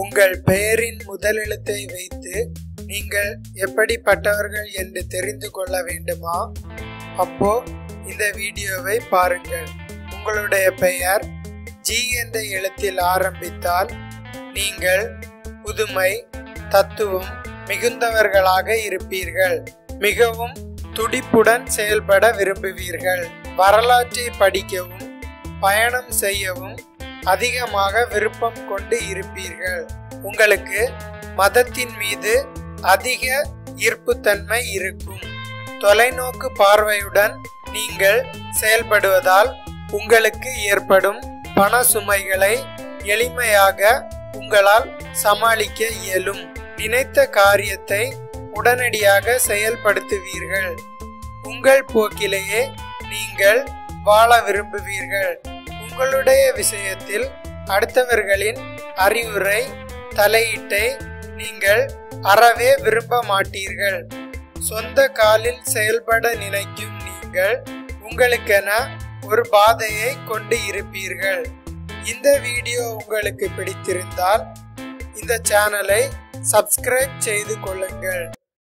உங்கள் பெயரின் முதலெழுத்தை வைத்து நீங்கள் எப்படிப்பட்டவர்கள் என்று தெரிந்து கொள்ள வேண்டுமா? அப்போ இந்த வீடியோவை பாருங்கள். உங்களுடைய பெயர் ஜி என்ற எழுத்தில் ஆரம்பித்தால் நீங்கள் புதுமை தத்துவம் மிகுந்தவர்களாக இருப்பீர்கள். மிகவும் துடிப்புடன் செயல்பட விரும்புவீர்கள். வரலாற்றை படிக்கவும் பயணம் செய்யவும் அதிகமாக விருப்பம் கொண்டு இருப்பீர்கள். உங்களுக்கு மதத்தின் மீது அதிக ஈர்ப்புத்தன்மை இருக்கும். தொலைநோக்கு பார்வையுடன் நீங்கள் செயல்படுவதால் உங்களுக்கு ஏற்படும் பண சுமைகளை எளிமையாக உங்களால் சமாளிக்க இயலும். நினைத்த காரியத்தை உடனடியாக செயல்படுத்துவீர்கள். உங்கள் போக்கிலேயே நீங்கள் வாழ விரும்புவீர்கள். உங்களுடைய விஷயத்தில் அடுத்தவர்களின் அறிவுரை தலையீட்டை நீங்கள் அறவே விரும்ப மாட்டீர்கள். சொந்த காலில் செயல்பட நினைக்கும் நீங்கள் உங்களுக்கென ஒரு பாதையை கொண்டு இருப்பீர்கள். இந்த வீடியோ உங்களுக்கு பிடித்திருந்தால் இந்த சேனலை சப்ஸ்கிரைப் செய்து கொள்ளுங்கள்.